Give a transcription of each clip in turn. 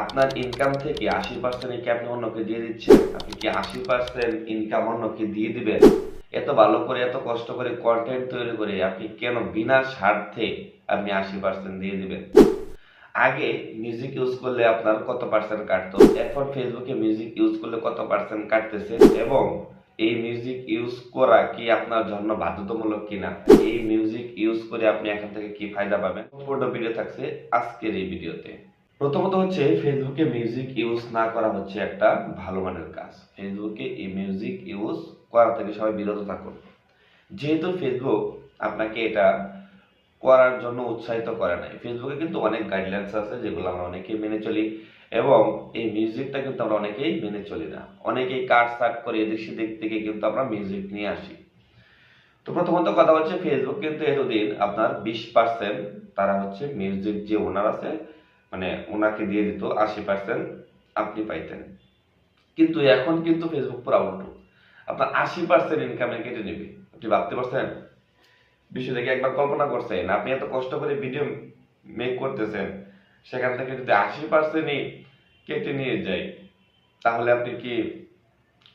আপনার ইনকাম থেকে আশি পার্সেন্ট কি আপনি অন্যকে দিয়ে দিচ্ছেন আপনি কি আশি পার্সেন্ট ইনকাম অন্যকে দিয়ে দিবেন? এত ভালো করে, এত কষ্ট করে কন্টেন্ট তৈরি করে আপনি কেন বিনা স্বার্থে আপনি আশি পার্সেন্ট দিয়ে দিবেন? আগে মিউজিক ইউজ করলে আপনার কত পার্সেন্ট কাটতো? এখন ফেসবুকে মিউজিক ইউজ করলে কত পার্সেন্ট কাটতেছে? এবং এই মিউজিক ইউজ করা কি আপনার জন্য বাধ্যতামূলক কিনা? এই মিউজিক ইউজ করে আপনি এখান থেকে কি ফায়দা পাবেন? সম্পূর্ণ ভিডিও থাকছে আজকের এই ভিডিওতে প্রথমত হচ্ছে ফেসবুকে মিউজিক ইউজ না করা হচ্ছে একটা ভালো মানের কাজ। ফেসবুকে এই মিউজিক ইউজ করা থেকে সবাই বিরত থাকুন। যেহেতু ফেসবুক আপনাকে এটা করার জন্য উৎসাহিত করে নাই ফেসবুকে কিন্তু অনেক গাইডলাইন্স আছে যেগুলো আমরা অনেকেই মেনে চলি এবং এই মিউজিকটা কিন্তু আমরা অনেকেই মেনে চলি না। অনেকেই কাট সাট করে এদিক সেদিক থেকে কিন্তু আমরা মিউজিক নিয়ে আসি। তো প্রথমত কথা হচ্ছে ফেসবুক কিন্তু এতদিন আপনার বিশ পার্সেন্ট তারা হচ্ছে মিউজিক যে ওনার আছে মানে ওনাকে দিয়ে দিত আশি পার্সেন্ট আপনি পাইতেন। কিন্তু এখন কিন্তু ফেসবুক পুরো উল্টো। আপনার আশি পার্সেন্ট ইনকামে কেটে নেবে। আপনি ভাবতে পারছেন? বিষয়টাকে একবার কল্পনা করছেন? আপনি এত কষ্ট করে ভিডিও মেক করতেছেন, সেখান থেকে যদি আশি পার্সেন্টই কেটে নিয়ে যায়, তাহলে আপনি কি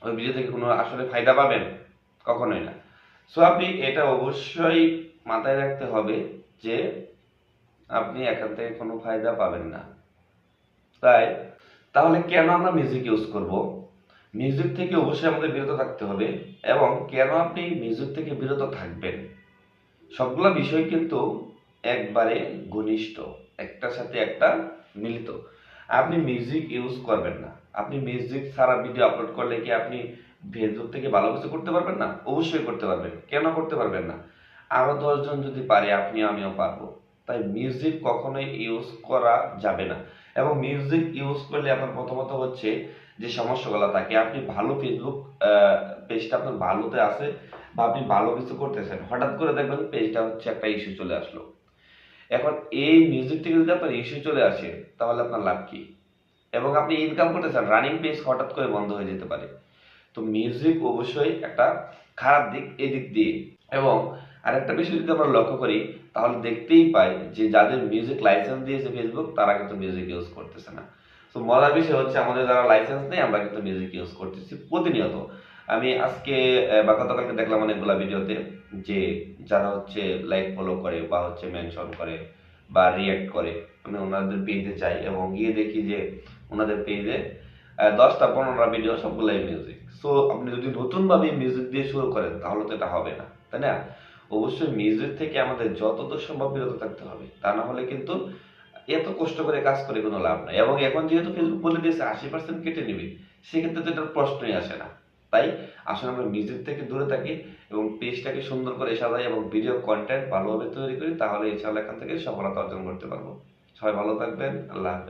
ওই ভিডিও থেকে কোনো আসলে ফায়দা পাবেন? কখনোই না। সো আপনি এটা অবশ্যই মাথায় রাখতে হবে যে আপনি এখান থেকে কোনো ফায়দা পাবেন না। তাই, তাহলে কেন আমরা মিউজিক ইউজ করব? মিউজিক থেকে অবশ্যই আমাদের বিরত থাকতে হবে এবং কেন আপনি মিউজিক থেকে বিরত থাকবেন? সবগুলো বিষয় কিন্তু একবারে ঘনিষ্ঠ, একটার সাথে একটা মিলিত। আপনি মিউজিক ইউজ করবেন না। আপনি মিউজিক ছাড়া ভিডিও আপলোড করলে কি আপনি ফেসবুক থেকে ভালো কিছু করতে পারবেন না? অবশ্যই করতে পারবেন। কেন করতে পারবেন না? আরও দশজন যদি পারে আপনি আমিও পারব। তাই মিউজিক কখনোই ইউজ করা যাবে না। এবং মিউজিক ইউজ করলে আপনার প্রথমত হচ্ছে যে সমস্যাগুলো থাকে, আপনি ভালো ফেসবুক পেজটা আপনার ভালোতে আছে বা আপনি ভালো কিছু করতেছেন, হঠাৎ করে দেখবেন পেজটা হচ্ছে একটা ইস্যু চলে আসলো। এখন এই মিউজিক থেকে যদি আপনার ইস্যু চলে আসে, তাহলে আপনার লাভ কি? এবং আপনি ইনকাম করতেছেন রানিং পেজ হঠাৎ করে বন্ধ হয়ে যেতে পারে। তো মিউজিক অবশ্যই একটা খারাপ দিক এই দিক দিয়ে। এবং আরেকটা বিষয় যদি আমরা লক্ষ্য করি, তাহলে দেখতেই পাই যে যাদের মিউজিক লাইসেন্স দিয়েছে ফেসবুক তারা কিন্তু মিউজিক ইউজ করতেছে না। তো মজার বিষয় হচ্ছে আমাদের যারা লাইসেন্স নেই, আমরা কিন্তু মিউজিক ইউজ করতেছি প্রতিনিয়ত। আমি আজকে বা গতকালকে দেখলাম অনেকগুলা ভিডিওতে যে যারা হচ্ছে লাইক ফলো করে বা হচ্ছে মেনশন করে বা রিয়াক্ট করে, আমি ওনাদের পেজে যাই এবং গিয়ে দেখি যে ওনাদের পেজে দশটা, পনেরোটা ভিডিও সবগুলাই মিউজিক সো আপনি যদি নতুনভাবে মিউজিক দিয়ে শুরু করেন, তাহলে তো এটা হবে না, তাই না? অবশ্যই মিউজিক থেকে আমাদের যতদূর সম্ভব বিরত থাকতে হবে। তা না হলে কিন্তু এত কষ্ট করে কাজ করে কোনো লাভ নাই। এবং এখন যেহেতু ফেসবুক বলে দিয়েছে, আশি পার্সেন্ট কেটে নিবে, সেক্ষেত্রে তো এটার প্রশ্নই আসে না। তাই আসলে আমরা মিউজিক থেকে দূরে থাকি এবং পেজটাকে সুন্দর করে সাজাই এবং ভিডিও কন্টেন্ট ভালোভাবে তৈরি করি, তাহলে ইনশাআল্লাহ এখান থেকে সফলতা অর্জন করতে পারব। সবাই ভালো থাকবেন, আল্লাহ হাফেজ।